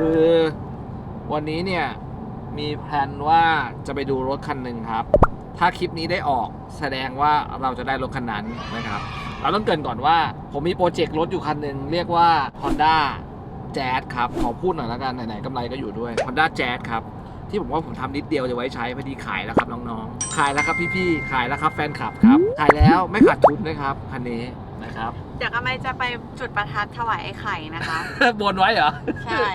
คือวันนี้เนี่ย มีแพลนว่าจะไปดูรถคันหนึ่งครับ ถ้าคลิปนี้ได้ออกแสดงว่าเราจะได้รถคันนั้นนะครับ เราต้องเกรินก่อนว่า ผมมีโปรเจกต์รถอยู่คันหนึ่งเรียกว่า Honda Jazz ครับ ขอพูดหน่อยแล้วกันไหนๆกำไรก็อยู่ด้วย Honda Jazz ครับ ที่ผมว่าผมทำนิดเดียวจะไว้ใช้พอดีขายแล้วครับน้องๆ ขายแล้วครับพี่ๆ ขายแล้วครับแฟนคลับครับ ขายแล้วไม่ขาดทุนนะครับคันนี้นะครับ เดี๋ยวกำลังจะไปจุดประทัดถวายไอ้ไข่นะคะ บนไว้เหรอ ใช่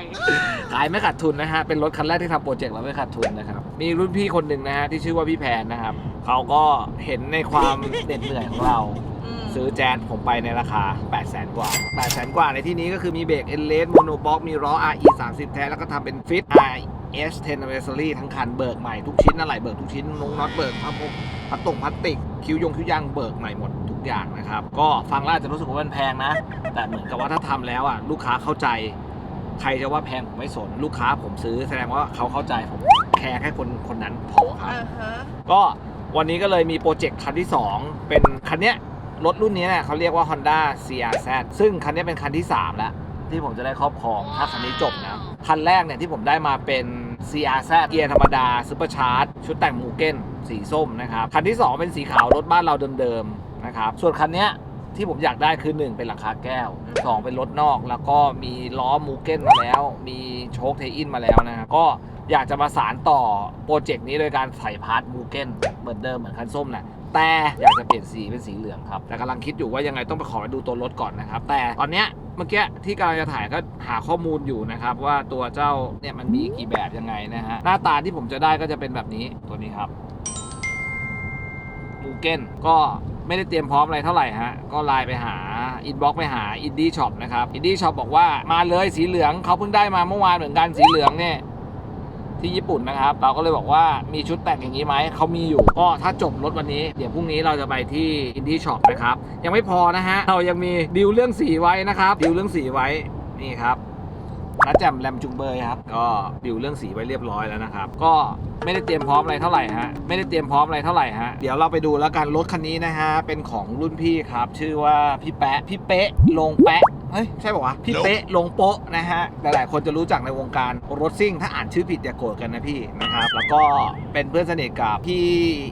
ขายไม่ขาดทุนนะฮะ เป็นรถคันแรกที่ทำโปรเจกต์แล้วไม่ขาดทุนนะครับ มีรุ่นพี่คนหนึ่งนะฮะที่ชื่อว่าพี่แพนนะครับ เขาก็เห็นในความเหน็ดเหนื่อยของเราอืมซื้อแจนผมไปในราคา 8 0 0 0 0 0 กว่า 8 0 0 0 0 0กว่าในที่นี้ก็คือมีเบรกเอเลสโมโนบ็อกมีล้อ RE 30 แท้ แล้วก็ทำเป็นฟิต RS 10 anniversary ทั้งคันเบิกใหม่ทุกชิ้นอะไรเบิกทุกชิ้นนงน็อตเบิกพับพวกพัดตรงพลาสติก คิ้วยงคิ้วยางเบิกใหม่หมดทุก อย่างนะครับ ก็ฟังแล้วอาจจะรู้สึกว่ามันแพงนะ แต่เหมือนกับว่าถ้าทำแล้วอะลูกค้าเข้าใจ ใครจะว่าแพงผมไม่สน ลูกค้าผมซื้อแสดงว่าเขาเข้าใจผมแคร์แค่คนคนนั้นพอครับเออฮะก็วันนี้ก็เลยมีโปรเจกต์คันที่ 2 เป็นคันเนี้ยรถรุ่นนี้เนี่ยเขาเรียกว่า Honda CRZ ซึ่งคันเนี้ยเป็นคันที่ 3 แล้ว ที่ผมจะได้ครอบครองถ้าคันนี้จบนะ คันแรกเนี่ยที่ผมได้มาเป็น CRZ เกียร์ธรรมดาซูเปอร์ชาร์จชุดแต่งมูเก้นสีส้มนะครับ คันที่ 2 เป็นสีขาวรถบ้านเราเดิมๆ นะครับ ส่วนคันเนี้ยที่ผมอยากได้คือ 1 เป็นหลังคาแก้ว 2 เป็นรถนอก แล้วก็มีล้อมูเก้นมาแล้ว มีโชคเทอินมาแล้วนะครับก็อยากจะมาสารต่อโปรเจกต์นี้โดยการใส่พาร์ทมูเก้นเหมือนเดิมเหมือนคันส้มแหละแต่อยากจะเปลี่ยนสีเป็นสีเหลืองครับ แต่กำลังคิดอยู่ว่ายังไงต้องไปขอไปดูตัวรถก่อนนะครับ แต่ตอนเนี้ยเมื่อกี้ที่กำลังจะถ่ายก็หาข้อมูลอยู่นะครับ ว่าตัวเจ้าเนี่ยมันมีกี่แบบยังไงนะฮะหน้าตาที่ผมจะได้ก็จะเป็นแบบนี้ตัวนี้ครับ มูเก้นก็ไม่ได้เตรียมพร้อมอะไรเท่าไหร่ฮะ ก็ไลน์ไปหา อินบ็อกไปหาอินดี้ช็อปนะครับ อินดี้ช็อปบอกว่ามาเลยสีเหลืองเขาเพิ่งได้มาเมื่อวานเหมือนกันสีเหลืองเนี่ยที่ญี่ปุ่นนะครับ เราก็เลยบอกว่ามีชุดแต่งอย่างนี้ไหม เขามีอยู่ ก็ถ้าจบรถวันนี้ เดี๋ยวพรุ่งนี้เราจะไปที่อินดี้ช็อปนะครับ ยังไม่พอนะฮะ เรายังมีดีลเรื่องสีไว้นะครับ ดีลเรื่องสีไว้ นี่ครับ นัดแจมแรมจุงเบยครับ ก็ดิวเรื่องสีไว้เรียบร้อยแล้วนะครับ ก็ไม่ได้เตรียมพร้อมอะไรเท่าไหร่ฮะ ไม่ได้เตรียมพร้อมอะไรเท่าไหร่ฮะ เดี๋ยวเราไปดูแล้วกันรถคันนี้นะฮะ เป็นของรุ่นพี่ครับ ชื่อว่าพี่แปะ พี่เป๊ะ ลงแปะ เฮ้ยใช่ป่าวะ พี่เป๊ะลงโป๊ะนะฮะ หลายๆคนจะรู้จักในวงการรถซิ่ง ถ้าอ่านชื่อผิดอย่าโกรธกันนะพี่นะครับ แล้วก็เป็นเพื่อนสนิทกับพี่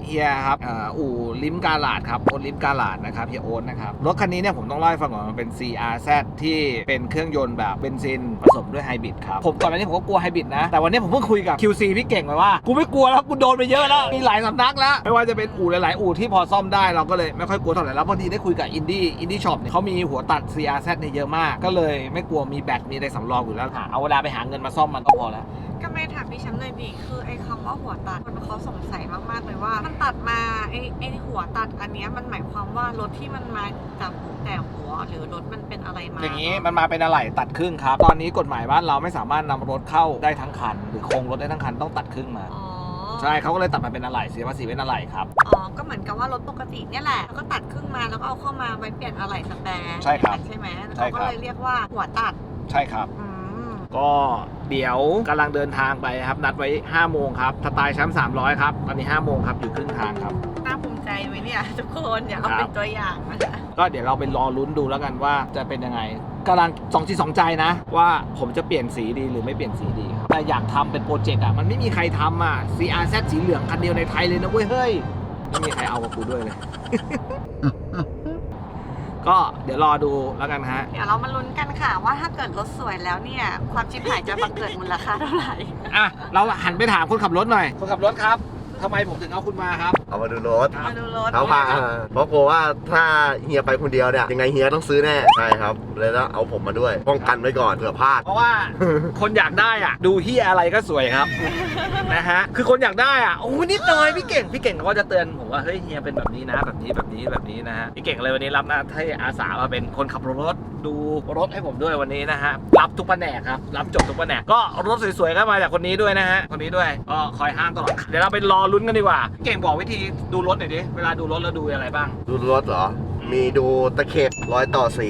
เฮียครับเอ่ออู่ลิมกาลาดครับโอนลิมกาลาดนะครับเฮียโอนนะครับ รถคันนี้เนี่ยผมต้องเล่าให้ฟังก่อนมันเป็น CRZ ที่เป็นเครื่องยนต์แบบเบนซินผสมด้วยไฮบริดครับ ผมก่อนหน้านี้ผมก็กลัวไฮบริดนะ แต่วันนี้ผมเพิ่งคุยกับ QC พี่เก่งไปว่า กูไม่กลัวแล้ว กูโดนไปเยอะแล้ว มีหลายสำนักแล้ว ไม่ว่าจะเป็นอู่หลายๆ อู่ที่พอซ่อมได้เราก็เลยไม่ค่อยกลัวเท่าไหร่แล้วพอดีได้คุยกับอินดี้อินดี้ช็อปเนี่ยเขามีหัวตัด CRZ เนี่ยเยอะมาก ก็เลยไม่กลัวมีแบตมีอะไรสำรองอยู่แล้วหาเอาเวลาไปหาเงินมาซ่อมมันก็พอแล้ว ก็ไม่ถามพี่แชมป์เลยดิคือไอ้คำว่าหัวตัดคนเขาสงสัยมากๆเลยว่า มันตัดมาไอ้ไอ้หัวตัดอันเนี้ยมันหมายความว่ารถที่มันมาจากหัวแต่หัวหรือรถมันเป็นอะไรมาอย่างนี้มันมาเป็นอะไหล่ตัดครึ่งครับ ตอนนี้กฎหมายบ้านเราไม่สามารถนำรถเข้าได้ทั้งคัน หรือโครงรถได้ทั้งคันต้องตัดครึ่งมา อ๋อ ใช่เขาก็เลยตัดมาเป็นอะไหล่เสียภาษีเป็นอะไหล่ครับ อ๋อ ก็เหมือนกับว่ารถปกติเนี่ยแหละ แล้วก็ตัดครึ่งมาแล้วก็เอาเข้ามาไว้เปลี่ยนอะไหล่สแปร์ใช่ครับใช่ไหมใช่เขาครับก็เลยเรียกว่าหัวตัดใช่ครับ อืมก็เดี๋ยวกำลังเดินทางไปครับ นัดไว้5โมงครับสไตล์แชมป์300 ครับ ตอนนี้5โมงครับอยู่ครึ่งทางครับ น่าภูมิใจไหมเนี่ยทุกคนอย่าเอาเป็นตัวอย่างนะคะก็เดี๋ยวเราไปรอลุ้นดูแล้วกันว่าจะเป็นยังไงกำลังสองจิตสองใจนะ ว่าผมจะเปลี่ยนสีดีหรือไม่เปลี่ยนสีดีครับแต่อยากทำเป็นโปรเจกต์อะมันไม่มีใครทำอะ CRZ สีเหลืองคันเดียวในไทยเลยนะเว้ยเฮ้ยไม่มีใครเอากับกูด้วยเลย ก็เดี๋ยวรอดูแล้วกันฮะ เดี๋ยวเรามาลุ้นกันค่ะ ว่าถ้าเกิดรถสวยแล้วเนี่ย ความชิบหายจะบังเกิดมูลค่าเท่าไหร่ อะ เราหันไปถามคนขับรถหน่อยคนขับรถครับ ทำไมผมถึงเอาคุณมาครับ เอามาดูรถครับมาดูรถเขาพาเพราะกลัวว่าถ้าเฮียไปคนเดียวเนี่ยยังไงเฮียต้องซื้อแน่ใช่ครับเลยต้องเอาผมมาด้วยป้องกันไว้ก่อนเผื่อพลาด เพราะว่าคนอยากได้อะ ดูเฮียอะไรก็สวยครับนะฮะคือคนอยากได้อะโอ้ยนิดหน่อยพี่เก่งพี่เก่งเขาก็จะเตือนผมว่าเฮ้ยเฮียเป็นแบบนี้นะ แบบนี้แบบนี้แบบนี้นะฮะพี่เก่งเลยวันนี้รับหน้าที่อาสามาเป็นคนขับรถดูรถให้ผมด้วยวันนี้นะฮะรับทุกแผนกครับรับจบทุกแผนกก็รถสวยๆก็มาจากคนนี้ด้วยนะฮะคนนี้ด้วยก็คอยห้ามตลอดเดี๋ยวเราไปรอลุ้นกันดีกว่า เก่งบอกวิธีดูรถหน่อยดิ เวลาดูรถแล้วดูอะไรบ้าง ดูรถเหรอ มีดูตะเข็บรอยต่อสี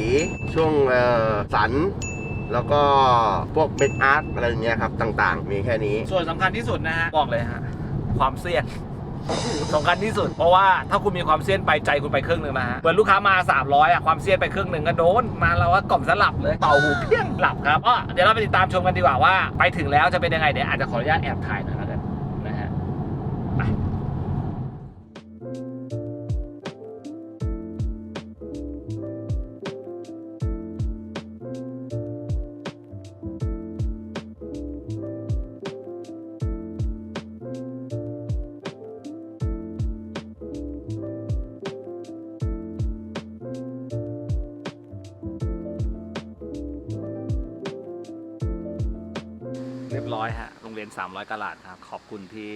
ช่วงเอ่อสัน แล้วก็พวกเบรกอาร์ตอะไรอย่างเงี้ยครับ ต่างๆ มีแค่นี้ ส่วนสำคัญที่สุดนะฮะ บอกเลยฮะ ความเสียนสำคัญที่สุด เพราะว่าถ้าคุณมีความเซียนไปใจคุณไปครึ่งหนึ่งนะฮะเหมือนลูกค้ามา 300อะความเซียนไปครึ่งหนึ่งก็โดน มาเราว่ากล่อมสลับเลยเป่าหูเพี้ยงหลับครับก็เดี๋ยวเราไปติดตามชมกันดีกว่าว่า ไปถึงแล้วจะเป็นยังไงเดี๋ยวอาจจะขออนุญาตแอบถ่ายหน่อยแล้วกันนะ เรียบร้อยฮะโรงเรียน 300กะลาดครับขอบคุณที่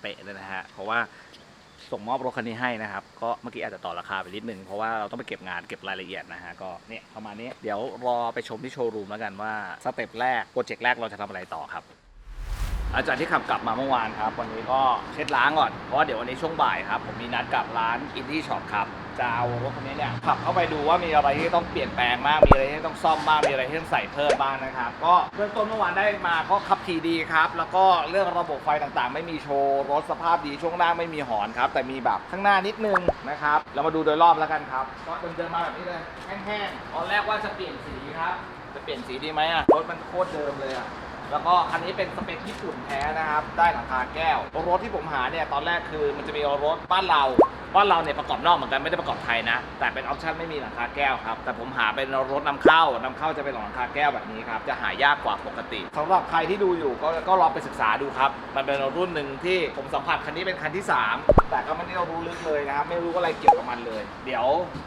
เปะเลยนะฮะเพราะว่าส่งมอบรถคันนี้ให้นะครับก็เมื่อกี้อาจจะต่อราคาไปนิดนึงเพราะว่าเราต้องไปเก็บงานเก็บรายละเอียดนะฮะก็เนี่ยประมาณนี้เดี๋ยวรอไปชมที่โชว์รูมแล้วกันว่าสเต็ปแรกโปรเจกต์แรกเราจะทำอะไรต่อครับหลังจากที่ขับกลับมาเมื่อวานครับ วันนี้ก็เช็ดล้างก่อนเพราะว่าเดี๋ยววันนี้ช่วงบ่ายครับผมมีนัดกับร้านอินดี้ช็อปครับ จะเอารถคันนี้เนี่ยขับเข้าไปดูว่ามีอะไรที่ต้องเปลี่ยนแปลงบ้างมีอะไรที่ต้องซ่อมบ้าง มีอะไรที่ต้องใส่เพิ่มบ้างนะครับ ก็เริ่มต้นเมื่อวานได้มาก็ขับขี่ดีครับ แล้วก็เรื่องระบบไฟต่างๆ ไม่มีโชว์รถสภาพดีช่วงล่างไม่มีหอนครับ แต่มีแบบข้างหน้านิดนึงนะครับ เรามาดูโดยรอบแล้วกันครับ ก็เดินๆมาแบบนี้เลยแห้งๆตอนแรกว่าจะเปลี่ยนสีครับจะเปลี่ยนสีดีไหมอะรถมันโคตรเดิมเลยอะแล้วก็คันนี้เป็นสเปคญี่ปุ่นแท้นะครับ ได้หลังคาแก้ว รถที่ผมหาเนี่ยตอนแรกคือมันจะมีรถบ้านเรา บ้านเราเนี่ยประกอบนอกเหมือนกันไม่ได้ประกอบไทยนะ แต่เป็นออปชั่นไม่มีหลังคาแก้วครับ แต่ผมหาเป็นรถนำเข้านำเข้าจะเป็นหลังคาแก้วแบบนี้ครับ จะหายากกว่าปกติสำหรับใครที่ดูอยู่ก็ก็ลองไปศึกษาดูครับ มันเป็นรุ่นหนึ่งที่ผมสัมผัสคันนี้เป็นคันที่ 3 แต่ก็ไม่ได้รู้ลึกเลยนะครับไม่รู้อะไรเกี่ยวกับมันเลย เดี๋ยว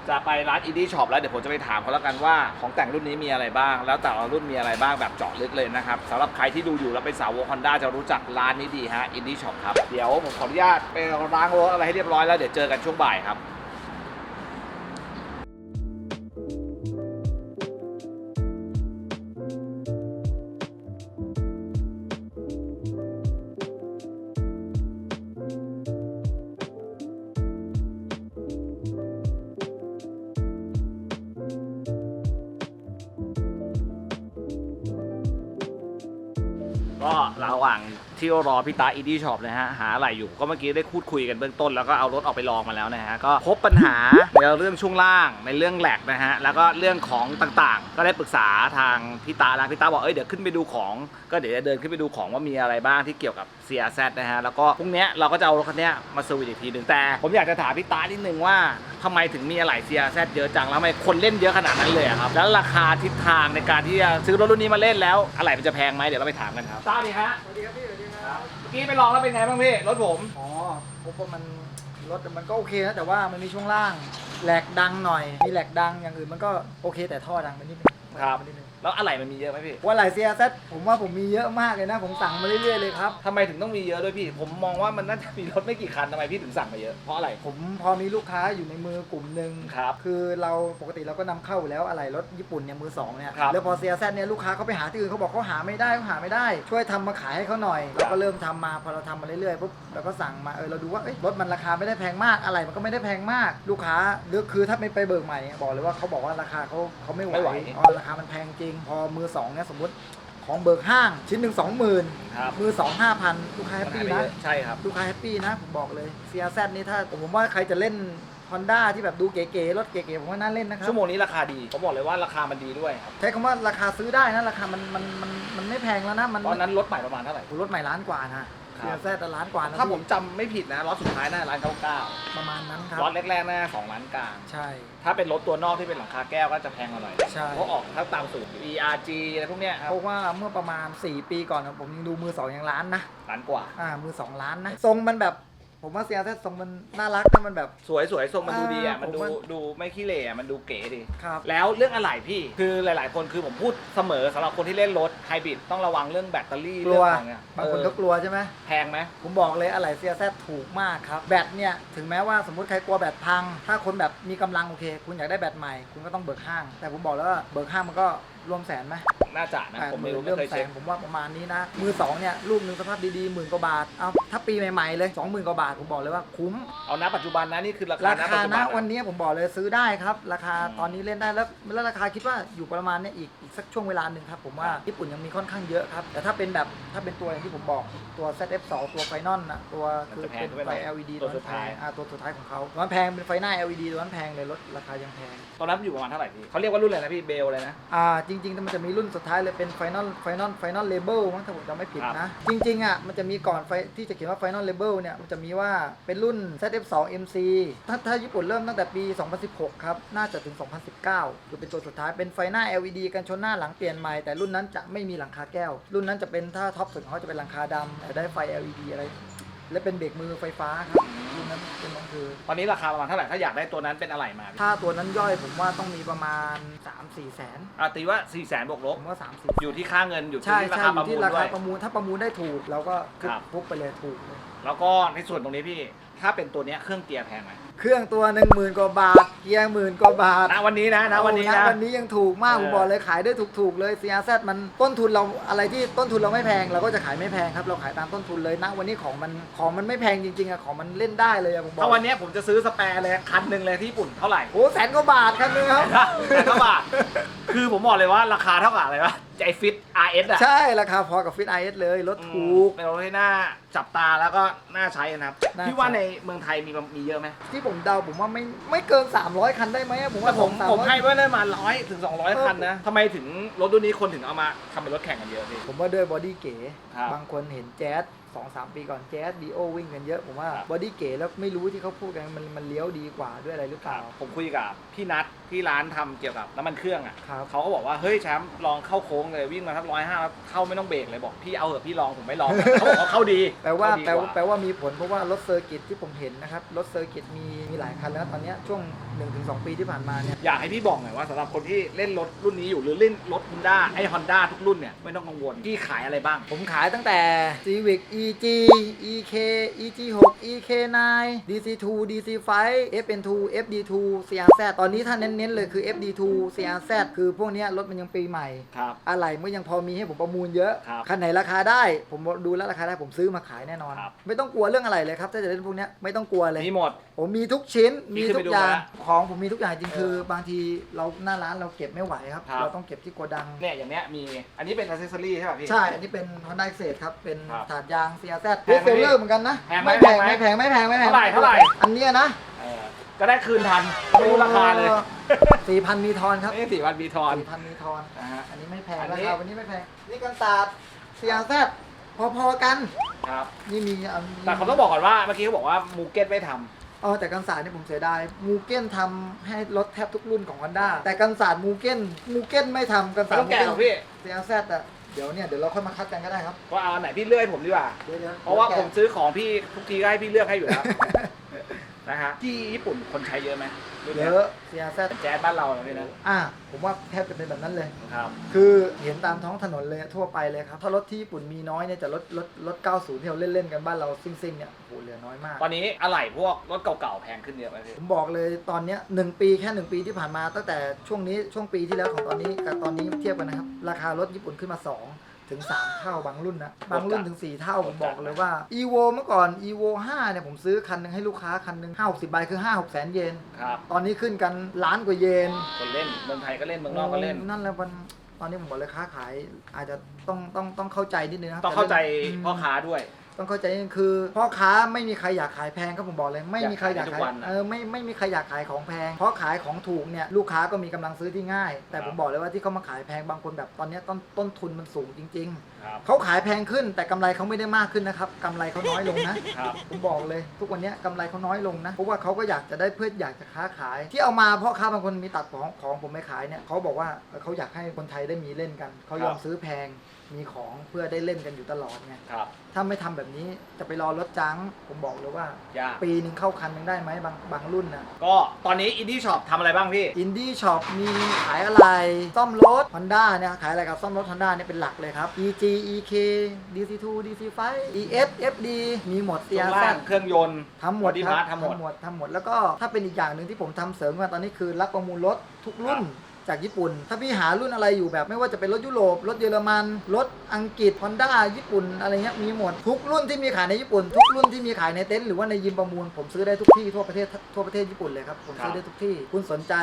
จะไปร้านอินดี้ช็อปแล้วเดี๋ยวผมจะไปถามเขาแล้วกันว่าของแต่งรุ่นนี้มีอะไรบ้าง แล้วแต่ละรุ่นมีอะไรบ้างแบบเจาะลึกเลยนะครับสำหรับใครที่ดูอยู่แล้วเป็นสาวกฮอนด้าจะรู้จักร้านนี้ดีฮะอินดี้ช็อปครับเดี๋ยวผมขออนุญาตไปล้างรถอะไรให้เรียบร้อยแล้วเดี๋ยวเจอกันช่วงบ่ายครับ ที่รอพี่ตาอีดี้ช็อปนะฮะหาอะไรอยู่ก็เมื่อกี้ได้พูดคุยกันเบื้องต้นแล้วก็เอารถออกไปลองมาแล้วนะฮะก็พบปัญหาในเรื่องช่วงล่างในเรื่องแหลกนะฮะแล้วก็เรื่องของต่างๆ ก็ได้ปรึกษาทางพี่ตาแล้วพี่ตาบอกเอ้ยเดี๋ยวขึ้นไปดูของ ก็เดี๋ยวจะเดินขึ้นไปดูของว่ามีอะไรบ้างที่เกี่ยวกับ CRZ นะฮะแล้วก็พรุ่งนี้เราก็จะเอารถคันนี้มาสวิตอีกทีหนึ่งแต่ ผมอยากจะถามพี่ตานิดนึงว่าทำไมถึงมีอะไร CRZ เยอะจังแล้วทำไมคนเล่นเยอะขนาดนั้นเลยครับแล้วราคาทิศทางในการที่จะซื้อรถรุ่นนี้มาเล่นแล้วอะไรมันจะแพงไหมเดี๋ยวเราไปถามกันครับตาดีฮะสวัสดีครับพี่ กี้ไปลองแล้วเป็นไงบ้างพี่รถผม อ๋อพบว่ามันรถมันก็โอเคนะ แต่ว่ามันมีช่วงล่างแหลกดังหน่อย มีแหลกดังอย่างอื่นมันก็โอเคแต่ท่อดังไปนิดนึงครับไปนิดนึง แล้วอะไรมันมีเยอะไหมพี่ว่าไหลเซียเซผมว่าผมมีเยอะมากเลยนะ ผมสั่งมาเรื่อยๆเลยครับ ทำไมถึงต้องมีเยอะด้วยพี่ ผมมองว่ามันน่าจะมีรถไม่กี่คันทำไมพี่ถึงสั่งมาเยอะเพราะอะไร ผมพอมีลูกค้าอยู่ในมือกลุ่มหนึ่งครับคือเราปกติเราก็นำเข้าอยู่แล้วอะไรรถญี่ปุ่นเนี่ยมือสองเนี่ยครับแล้วพอเซียเซเนี่ยลูกค้าเขาไปหาที่อื่นเขาบอกเขาหาไม่ได้เขาหาไม่ได้ ช่วยทำมาขายให้เขาหน่อยเราก็เริ่มทำมาพอเราทำมาเรื่อยๆปุ๊บเราก็สั่งมาเออเราดูว่าเอ้ยรถมันราคาไม่ได้แพงมากอะไรมันก็ไม่ได้แพงมากลูกค้าหรือคือถ้าไม่ไปเบิกใหม่เนี่ยบอกเลยว่าเขาบอกว่าราคาเขาเขาไม่ไหวไม่ไหว อ๋อราคามันแพงจริงพอมือสองเนี่ยสมมติของเบิกห้างชิ้นหนึ่งสองหมื่นครับมือสองห้าพันลูกค้าแฮปมันหายปี้ไปนะเยอะใช่ครับลูกค้าแฮปปี้นะผมบอกเลย CRZ นี่ถ้าผมว่าใครจะเล่น Honda ที่แบบดูเก๋ๆรถเก๋ๆผมว่าน่าเล่นนะครับชั่วโมงนี้ราคาดีผมบอกเลยว่าราคามันดีด้วยครับใช้คำว่าราคาซื้อได้นะราคามันมันมันมันไม่แพงแล้วนะมันตอนนั้นรถใหม่ประมาณเท่าไหร่รถใหม่ล้านกว่านะ ครับ CRZ ล้านกว่านะถ้าผมพี่จำไม่ผิดนะรถสุดท้ายน่าร้านเก้าเก้าประมาณนั้นครับรถแรกๆน่าสองล้านกลาง ใช่ ถ้าเป็นรถตัวนอกที่เป็นหลังคาแก้วก็จะแพงกว่าหน่อยใช่ เพราะออกถ้าตามสูตร ERG อะไรพวกเนี้ยครับเพราะว่าเมื่อประมาณ 4 ปีก่อนนะผมยังดูมือสองยังล้านนะ ล้านกว่า อ่ามือสองล้านนะ ทรงมันแบบ ผมว่า CRZ ทรงมันน่ารักนะมันแบบ สวยสวยๆทรงมันดูดีอะ อ่ามันดูผมว่าดูไม่ขี้เหร่อะมันดูเก๋ดี ครับแล้วเรื่องอะไรพี่ คือหลาย ๆ คนคือผมพูดเสมอสำหรับคนที่เล่นรถไฮบริดต้องระวังเรื่องแบตเตอรี่กลัวเรื่องของเนี่ยบางคนเอก็อกลัวใช่ไหม แพงไหม ผมบอกเลยอะไรเซียแซถูกมากครับ แบตเนี่ย ถึงแม้ว่าสมมติใครกลัวแบตพัง ถ้าคนแบบมีกำลังโอเค คุณอยากได้แบตใหม่ คุณก็ต้องเบิกห้าง แต่ผมบอกแล้วว่าเบิกห้างมันก็ รวมแสนไหมน่าจะนะ แปดผมหไม่มื่รู้นไม่เริ่มเคยแสเช็นคผมว่าประมาณนี้นะ มือสองเนี่ยลูกหนึ่งสภาพดีๆหมื่นกว่าบาทเอาถ้าปีใหม่ๆเลยสองหมื่นกว่าบาทผมบอกเลยว่าคุ้ม เอาณปัจจุบันนะนี่คือราคาราณปัคาจจุบันะนวันนี้ผมบอกเลยซื้อได้ครับ ราคาอืมตอนนี้เล่นได้แล้วแล้วราคาคิดว่าอยู่ประมาณเนี้ยอีกอีกสักช่วงเวลาหนึ่งครับ ผมว่าครับญี่ปุ่นยังมีค่อนข้างเยอะครับ แต่ถ้าเป็นแบบถ้าเป็นตัวอย่างที่ผมบอกตัว ZF2 ตัวไฟนอลนะตัวคือเป็นไฟ LED ตัวสุดนั้นแพท้าย งอ่าตัวสุดท้ายของเขาตัวนั้นแพงเป็นไฟหน้า LED ตัวนั้นแพงเลยลดราคายังแพงตอนนั้นอยู่ประมาณเท่าไหร่พี่เขาเรียกว่ารุ่นอะไรนะพี่เบลเลยนะ อ่าจริงๆ มันจะมีรุ่นสุดท้ายเลยเป็น Final Final Final Label มั้งถ้าผมจำไม่ผิดครับนะ จริงๆอะมันจะมีก่อนไฟที่จะเขียนว่า Final Label เนี่ยมันจะมีว่าเป็นรุ่น ZF2 MC ถ้าถ้าญี่ปุ่นเริ่มตั้งแต่ปี 2016 ครับ น่าจะถึง 2019 คือเป็นตัวสุดท้ายเป็นไฟหน้า LED กันชนหน้าหลังเปลี่ยนใหม่ แต่รุ่นนั้นจะไม่มีหลังคาแก้ว รุ่นนั้นจะเป็นถ้าท็อปสุดของเขาจะเป็นหลังคาดำแต่ได้ไฟ LED อะไร และเป็นเบรกมือไฟฟ้าครับรุ่นนั้นเป็นนั่นคือ ตอนนี้ราคาประมาณเท่าไหร่ถ้าอยากได้ตัวนั้นเป็นอะไรมาพี่ถ้าตัวนั้นย่อยผมว่าต้องมีประมาณ 3-4แสนอะตีว่า4ี่แสนบวกลบผมว่า3-4อยู่ที่ค่าเงินอยู่ใช่ที่ราใช่คาอประยู่มูที่ลราด้วคายประมูลถ้าประมูลได้ถูกเราก็ครับทุบไปเลยถูกเลยแล้วก็ในส่วนตรงนี้พี่ถ้าเป็นตัวเนี้ยเครื่องเกียร์แพงไหมเครื่องตัวหนึ่งหมื่นกว่าบาท เกียร์หมื่นกว่าบาทณวันนี้นะณวันนี้เอานะ วันนี้ยังถูกมากเออ ผมบอกเลยขายได้ถูกๆเลย CRZ มันต้นทุนเราอะไรที่ต้นทุนเราไม่แพงเราก็จะขายไม่แพงครับเราขายตามต้นทุนเลยนะวันนี้ของมันของมันไม่แพงจริงๆอะของมันเล่นได้เลยอะผมบอกถ้าวันเนี้ยผมจะซื้อสแปร์เลยคันหนึ่งเลยที่ญี่ปุ่นเท่าไหร่โอ้แสนกว่าบาทครับนึงครับ แสนกว่าบาทคือผมบอกเลยว่าราคาเท่ากับอะไรวะใจฟิต RS อะใช่ราคาพอกับฟิตไอเอสเลยรถถูก เป็นรถที่น่าจับตาแล้วก็น่าใช้นะครับน่าพี่ว่าใช้ ในเมืองไทยมีมีเยอะไหมที่ผมเดาผมว่าไม่ไม่เกิน 300 คันได้ไหมอะผมแต่ว่าผมสองผม300ให้ว่าได้มาร้อยถึง200คันนะทำไมถึงรถรุ่นนี้คนถึงเอามาทำเป็นรถแข่งกันเยอะพี่ ผมว่าด้วยบอดี้เก๋ครับ บางคนเห็นแจ๊ส สองสามปีก่อนแจ๊สดีโอวิ่งกันเยอะ ผมว่าครับบอดี้เก๋แล้วไม่รู้ที่เขาพูดกันมันมันเลี้ยวดีกว่าด้วยอะไรหรือเปล่า ผมคุยกับพี่นัทที่ร้านทำเกี่ยวกับน้ำมันเครื่องอะครับเขาก็บอกว่าเฮ้ยแชมป์ลองเข้าโค้งเลยวิ่งมาทักร้อยห้าเข้าไม่ต้องเบรกเลยบอกพี่เอาเถอะพี่ลองผมไม่ลองเขาบอกว่าเข้าดีแปลว่าเข้ดีแปลกว่าแปลว่ามีผลเพราะว่ารถเซอร์กิตที่ผมเห็นนะครับรถเซอร์กิตมีมีหลายคันแล้วตอนเนี้ยช่วง 1-2ปีที่ผ่านมาเนี่ยอยากให้พี่บอกหน่อยว่าสำหรับคนที่เล่นรถรุ่นนี้อยู่หรือเล่นรถฮอนด้าไอฮอนด้าทุกรุ่นเนี่ยไม่ต้องกังวลพี่ขายอะไรบ้าง ผมขายตั้งแต่ Civic EG EK EG6 EK9 DC2 DC5 FN2 FD2 CRZ ตอนนี้ถ้าเน้นๆเลยคือ FD2 CRZ คือพวกเนี้ยรถมันยังปีใหม่ ครับ อะไรมันยังพอมีให้ผมประมูลเยอะครับคันไหนราคาได้ ผมดูแล้วราคาได้ผมซื้อมาขายแน่นอน ครับ ไม่ต้องกลัวเรื่องอะไรเลยครับ ถ้าจะเล่นพวกเนี้ยไม่ต้องกลัวเลย มีหมด ผมมีทุกชิ้นพี่มีขึ้นทุไปกดูอย่างแล้วของผมมีทุกอย่างจริงเออคือ บางทีเราหน้าร้านเราเก็บไม่ไหวครับ ครับ เราต้องเก็บที่โกดัง เนี่ยอย่างเนี้ยมีอันนี้เป็นอ c เซสซอรี่ใช่ป่ะพี่ ใช่ อันนี้เป็น Honda Access ครับ เป็นครับถาดยาง CRZ แพเฮ้งยไหมเฟลเลอร์เหมือนกันนะ แพงไหมไม่แพงแพงไหมไม่แพง ไม่แพง ไม่แพงเท่าไหร่เท่าไหร่ อันเนี้ยนะเออก็ได้คืนทันไม่รู้ราคาเลยสี่พันมีทอนครับนี่สี่วันบีทอน สี่พันมีทอน นะฮะอันนี้ไม่แพงอันรานี้ คาวันนี้ไม่แพง นี่กันศาสตร์ CRZ พอๆกัน ครับ นี่มีอันแต่เขาต้องบอกก่อนว่าเมื่อกี้เขาบอกว่ามูเก็ตไม่ทำเออแต่กันศาสตร์นี่ผมเสียดายมูเก้นทำให้รถแทบทุกรุ่นของ Honda แต่กันศาสตร์มูเก้นมูเก้นไม่ทำกันไม่ศาสตต้องร์แกะหรอกพี่ CRZ อะเดี๋ยวเนี่ยเดี๋ยวเราค่อยมาคัดกันก็ได้ครับว่าเอาอันไหนพี่เลือกให้ผมดีกว่า เดี๋ยวดี๋ยเพราะว่าดี๋ยผแกมซื้อของพี่ทุกทีก็ให้พี่เลือกให้อยู่แล้ว นะฮะที่ญี่ปุ่นคนใช้เยอะไหมรุ่นเยนี้อะ CRZ แจ๊สบ้านเราเลยนะอะผมว่าแทบจะเป็นแบบนั้นเลย ครับ คือเห็นตามท้องถนนเลยทั่วไปเลยครับ ถ้ารถที่ญี่ปุ่นมีน้อยเนี่ยจะรถรถรถ 90 ที่เราเล่น ๆ กันบ้านเราซิ่ง ๆ เนี่ยโอ้โหเหลือน้อยมาก ตอนนี้อะไหล่พวกรถเก่าๆแพงขึ้นเยอะไหมพี่ ผมบอกเลยตอนเนี้ยหนึ่งปีแค่หนึ่งปีที่ผ่านมาตั้งแต่ช่วงนี้ช่วงปีที่แล้วของตอนนี้กับตอนนี้เทียบกันนะครับ ราคารถญี่ปุ่นขึ้นมา 2 ถึง 3 เท่าบางรุ่นนะ บางรุ่นถึง 4 เท่า ผมบอกเลยว่า evo เมื่อก่อน evo 5 เนี่ย ผมซื้อคันหนึงให้ลูกค้าคันหนึง5 60ใบคือ 5 6แสนเยน ครับ ตอนนี้ขึ้นกันล้านกว่าเยน คนเล่นเมืองไทยก็เล่นเมืองนอกก็เล่นโนั่นแหละมันตอนนี้ผมบอกเลยค้าขายอาจจะต้องต้องต้องเข้าใจนิดนึงนะครับต้องเข้าใจมพ่อค้าด้วย ต้องเข้าใจนิดนึงคือพ่อค้าไม่มีใครอยากขายแพงครับผมบอกเลย ไม่มีใครอยากอยากขาขายยทุกวันอะเออไม่ไม่มีใครอยากขายของแพงเพราะขายของถูกเนี่ยลูกค้าก็มีกำลังซื้อที่ง่าย แต่ครับผมบอกเลยว่าที่เขามาขายแพงบางคนแบบตอนเนี้ยต้นต้นทุนมันสูงจริง ครับๆเขาขายแพงขึ้นแต่กำไรเขาไม่ได้มากขึ้นนะครับกำไรเขาน้อยลงนะ ครับ ผมบอกเลย ทุกวันเนี้ยกำไรเขาน้อยลงนะเพราะว่าเขาก็อยากจะได้เพื่ออยากจะค้าขาย ที่เอามาเพราะค้าบางคนมีตัดของของผมไม่ขายเนี่ยเขาบอกว่าเออเขาอยากให้คนไทยได้มีเล่นกันเขายอมซื้อแพง มีของเพื่อได้เล่นกันอยู่ตลอดไงครับ ถ้าไม่ทำแบบนี้จะไปรอรถจังผมบอกเลยว่า ยาก ปีหนึ่งเข้าคันหนึงได้ไหมบางบางรุ่นนะก็ตอนนี้อินดี้ช็อปทำอะไรบ้างพี่ อินดี้ช็อปมีขายอะไร ซ่อมรถ Honda เนี่ยขายอะไรกับซ่อมรถ Honda เนี่ยเป็นหลักเลยครับ EG EK DC2 DC5 EF FD มีหมดช่วงล่าง CRZ เครื่องยนต์ทำหมด Body ครับ part ทำหมด ทำหมดทำหมด แล้วก็ถ้าเป็นอีกอย่างหนึ่งที่ผมทำเสริมมาตอนนี้คือรับประมูลรถทุกรุ่น จากญี่ปุ่น ถ้าพี่หารุ่นอะไรอยู่แบบไม่ว่าจะเป็นรถยุโรป รถเยอรมัน รถอังกฤษฮอนด้าญี่ปุ่นอะไรเงี้ยมีหมด ทุกรุ่นที่มีขายในญี่ปุ่น ทุกรุ่นที่มีขายในเต็นท์หรือว่าในยิมประมูล ผมซื้อได้ทุกที่ทั่วประเทศทั่วประเทศญี่ปุ่นเลยครับผมซื้อได้ทุกที่ คุณสนใจ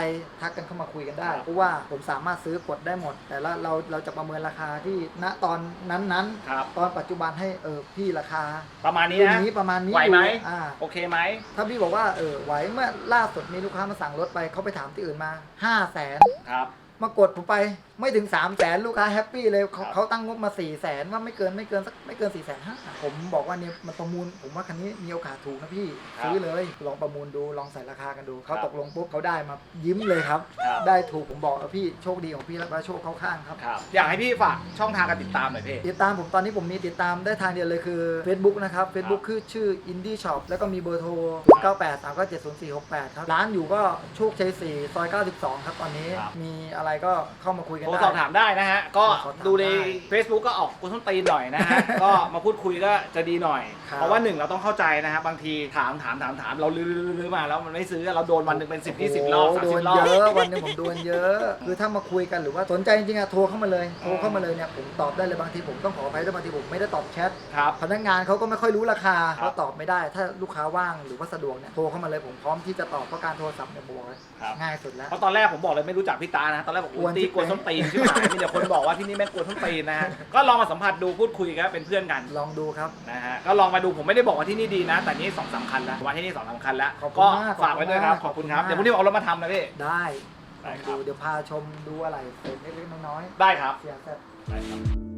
ทักกันเข้ามาคุยกันได้เพราะว่าผมสามารถซื้อกดได้หมด แต่ละเราเราจะประเมินราคาที่ณตอนนั้นครับๆตอนปัจจุบันให้เออพี่ราคาประมาณนี้รุ่นนะ นี้ประมาณนี้ไหวไหม อยู่อ่า โอเคไหม ถ้าพี่บอกว่าเออไหวเมื่อล่าสุดมีลูกค้ามาสั่งรถไปเขาไปถามที่อื่นมา 5 0 0แสนครับ มากดผมไป ไม่ถึง3 0 0แสนลูกค้าแฮปปี้เลยเขาครับเขาตั้งงบมา4 0 0แสนว่าไม่เกินไม่เกินสักไม่เกิน4ี่แสนห้าผมบอกว่าเนี่ยมันประมูล ผมว่าคันนี้มีโอกาสถูกนะพี่ซื้อเลยลองประมูลดูลองใส่ราคากันดูเขาตกลงปุ๊บเขาได้มายิ้มเลยครับ ครับ ได้ถูกผมบอกเออพี่โชคดีของพี่แล้วก็โชคเข้าข้างครับ ครับ อยากให้พี่ฝากช่องทางการติดตามหน่อยพี่ ติดตามผมตอนนี้ผมมีติดตามได้ทางเดียวเลยคือ Facebook นะครับ Facebook คือชื่อ Indie Shop แล้วก็มีเบอร์โทร 98 3 9 7 0 4 6 8 ครับ ร้านอยู่ก็โชคชัย 4 ซอย 92 ครับตอนนี้ ครับ มีอะไรก็เข้ามาคุยกันโทรได้สอบถามได้นะฮะ ก็โทรสอบถามดูในได้ Facebook ก็ออกกุศลตีนหน่อยนะฮะ ก็มาพูดคุยก็จะดีหน่อย ครับ เพราะว่าหนึ่งเราต้องเข้าใจนะครับบางทีถามถามถามถามเราลื้อๆๆมาแล้วมันไม่ซื้อเราโดนวันหนึ่งเป็นสิบยี่สิบรอบโโหสามโดสินบรอบเยอะวันหนึงผมโดนเยอะ คือถ้ามาคุยกันหรือว่าสนใจจริงๆอะโทรเข้ามาเลยโทรเข้ามาเลยเนี่ยผมตอบได้เลยบางทีผมต้องขออภัยด้วยบางทีผมไม่ได้ตอบแชทครับ พนักงานเขาก็ไม่ค่อยรู้ราคาครับ เขาตอบไม่ได้ ถ้าลูกค้าว่างหรือว่าสะดวกเนี่ยโทรเข้ามาเลยผมพร้อมที่จะตอบเพราะการโทรศัพท์เนี่ยบอกเลยครับ ง่ายสุดแล้ว เพราะตอนแรกผมบอกเลยไม่รู้จักพี่ตานะ ตอนแรกบอกกวนตีที่กวนส้นตีนใช่ไหมมีแต่คนบอกว่าที่นี่แม่งกวนส้นตีนนะฮะก็ลองมาสัมผัสดูพูดคุยกันเป็นเพื่อนกันลองดูครับ นะฮะก็ลองมาดูผมไม่ได้บอกว่าที่นี่ดีนะ แต่นี่สองสามคันแล้ววันที่นี่สองสามคันแล้วขอบคุณก็มากฝากไว้ด้วยครับขขออบบคุคุณณครับมากเดี๋ยวพรุ่งนี้เอารถมาทำนะพี่ได้ได้ลองครัดูบเดี๋ยวพาชมดูอะไรเล็กๆน้อยได้ครับ ๆเสียแซ่บ ได้ครับ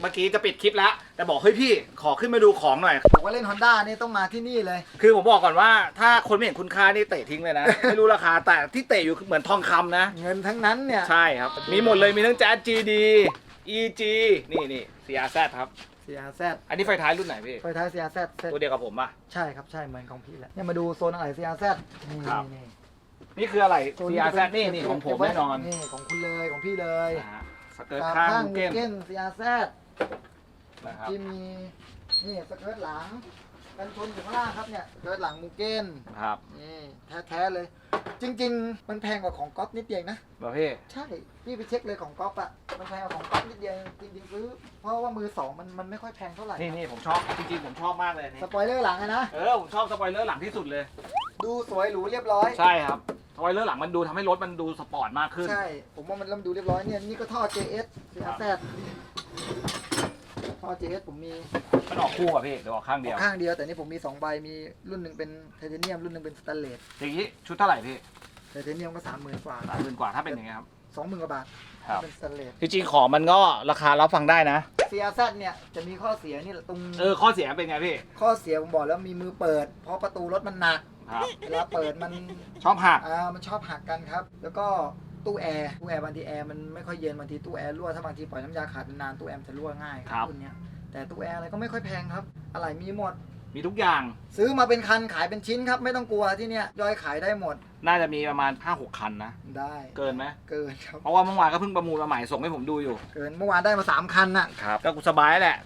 เมื่อกี้จะปิดคลิปแล้ว แต่บอกเฮ้ยพี่ขอขึ้นมาดูของหน่อย บอกว่าเล่น Honda นี่ต้องมาที่นี่เลย คือผมบอกก่อนว่าถ้าคนไม่เห็นคุณค่านี่เตะทิ้งเลยนะ ไม่รู้ราคาแต่ที่เตะอยู่เหมือนทองคำนะ เงินทั้งนั้นเนี่ย ใช่ครับ มีหมดเลยมีทั้งแจ๊ส GD EG นี่นี่ CRZ ครับ CRZ อันนี้ไฟท้ายรุ่นไหนพี่ ไฟท้าย CRZ เซ็ตตัวเดียวกับผมป่ะ ใช่ครับ ใช่เหมือนของพี่แหละเนี่ยมาดูโซนอะไร CRZ นี่ครับ นี่นี่คืออะไร โซน CRZ จะเป็นี่นี่ของผมเก็บไว้แน่นอนนี่ของคุณเลยของพี่เลยนะฮะสเกิร์ตตาข้างข้างลูกเกเก้นน CRZ นะครับ ที่มีนี่สเกิร์ตหลังกันชนอยู่ข้างล่างครับเนี่ยสเกิร์ตหลังมูเก้นครับ นี่แท้ๆเลย จริง ๆ มันแพงกว่าของก๊อฟนิดเดียวนะ ประเภทใช่พี่ไปเช็คเลยของก๊อฟอะมันแพงกว่าของก๊อฟนิดเดียวจริงๆซื้อเพราะว่ามือสองมันมันไม่ค่อยแพงเท่าไหร่นี่นี่ผมชอบ จริงๆ ผมชอบมากเลยอันสนี่ปอยเลอร์หลังอะนะเออ ผมชอบสปอยเลอร์หลังที่สุดเลย ดูสวยหรูเรียบร้อย ใช่ครับสปอยเลอร์หลังมันดูทำให้รถมันดูสปอร์ตมากขึ้น ใช่ ผมว่ามันเริ่มดูเรียบร้อยเนี่ยนี่ก็ท่อ JS ครับ CRZ ท่อ JS ผมมีมันออกคู่กับพี่หรือออกข้างเดียว ข้างเดียว แต่นี่ผมมี 2 ใบมีรุ่นหนึ่งเป็นไทเทเนียม รุ่นหนึ่งเป็นสแตนเลสอย่างนี้ชุดเท่าไหร่พี่ไทเทเนียมก็สามหมื่นกว่าสามหมื่นกว่าถ้าเป็นอย่างเงี้ยครับ สองหมื่นกว่าบาทครับ เป็นสแตนเลส จริงๆของมันก็ราคารับฟังได้นะ CRZ เนี่ยจะมีข้อเสียนี่แหละตรงเออข้อเสียเป็นไงพี่ข้อเสียผมบอกแล้วมีมือเปิด เพราะประตูรถมันหนักครับเวลาเปิดมันชอบหัก อ่ามันชอบหักกันครับ แล้วก็ ตู้แอร์ตู้แอร์บางทีแอร์มันไม่ค่อยเย็นบางทีตู้แอร์รั่วถ้าบางทีปล่อยน้ำยาขาดนานๆตู้แอร์มันจะรั่วง่ายครับรุ่นเนี้ยแต่ตู้แอร์อะไรก็ไม่ค่อยแพงครับ อะไรมีหมด มีทุกอย่างซื้อมาเป็นคันขายเป็นชิ้นครับ ไม่ต้องกลัวที่เนี้ยย่อยขายได้หมดน่าจะมีประมาณ 5-6 คันนะ ได้เกินไหม เกินครับเพราะว่าเมื่อวานก็เพิ่งประมูลมาใหม่ส่งให้ผมดูอยู่ เกินเมื่อวานได้มาสามคันน่ะ ครับ ก็กูสบายแหละ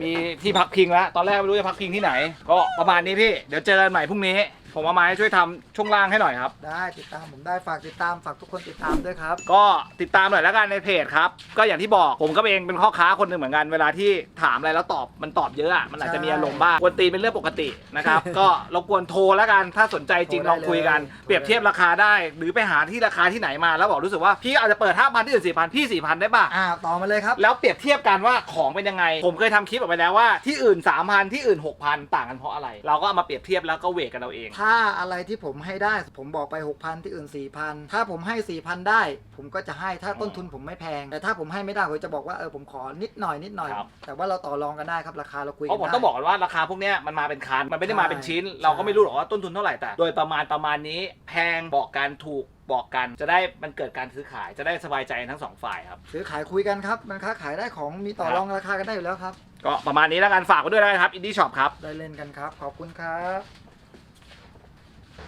มีที่พักพิงแล้ว ตอนแรกไม่รู้จะพักพิงที่ไหน ก็ประมาณนี้พี่ เดี๋ยวเจอกันใหม่พรุ่งนี้ ผมเอาไม้ช่วยทำช่วงล่างให้หน่อยครับ ได้ติดตามผมได้ฝากติดตามฝากทุกคนติดตามด้วยครับ ก็ติดตามหน่อยแล้วกันในเพจครับก็อย่างที่บอกผมก็เองเป็นพ่อค้าคนหนึ่งเหมือนกันเวลาที่ถามอะไรแล้วตอบมันตอบเยอะอะมันอาจจะมีอารมณ์บ้างกวนตีนเป็นเรื่องปกตินะครับ ก็รบกวนโทรแล้วกันถ้าสนใจจริงโทรลได้องคุยกันเลย เปรียบเทียบราคาได้ หรือไปหาที่ราคาที่ไหนมาแล้วบอกรู้สึกว่าพี่อาจจะเปิดห้าพันที่อื่นสี่พันพี่สี่พันได้ป่ะ อ่าต่อมาเลยครับ แล้วเปรียบเทียบกันว่าของเป็นยังไง ผมเคยทำคลิปออกไปแล้วว่าที่อื่น 3,000 ที่อื่น 6,000 ต่างกันเพราะอะไร เราก็เอามาเปรียบเทียบแล้วก็เวทกันเราเอง ถ้าถ้าอะไรที่ผมให้ได้ ผมบอกไป 6,000 ที่อื่น 4,000 ถ้าผมให้ 4,000 ได้ ผมก็จะให้ถ้าต้นทุนผมไม่แพง แต่ถ้าผมให้ไม่ได้ผมจะบอกว่าเออผมขอนิดหน่อยนิดหน่อย ครับ แต่ว่าเราต่อรองกันได้ครับราคาเราคุยเพกันราะผมได้ ต้องบอกก่อนว่าราคาพวกเนี้ยมันมาเป็นคันมันไม่ได้มาเป็นชิ้น ใช่ เราก็ไม่รู้หรอกว่าต้นทุนเท่าไหร่แต่ โดยประมาณประมาณนี้แพงบอกกันถูกบอกกันจะได้มันเกิดการซื้อขายจะได้สบายใจทั้งสองฝ่ายครับ ซื้อขายคุยกันครับมันค้าขายได้ของมีต่อรองราคากันได้อยู่แล้วครับ ก็ประมาณนี้แล้วกันฝากไว้ด้วยนะครับอินดี้ช็อปครับ ได้เล่นกันครับ ขอบคุณครับ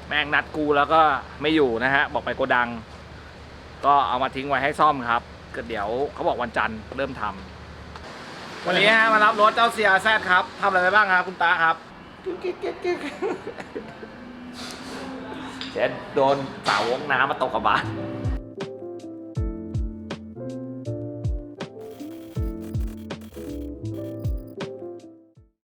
แม่งนัดกูแล้วก็ไม่อยู่นะฮะ บอกไปโกดัง ก็เอามาทิ้งไว้ให้ซ่อมครับ ก็เดี๋ยวเขาบอกวันจันทร์เริ่มทำวันนี้ฮะมารับรถเจ้าเสียแซดครับทำอะไรไปบ้างครับคุณตาครับเดี๋ยวโดนสาวงน้ำมาตกกับบาน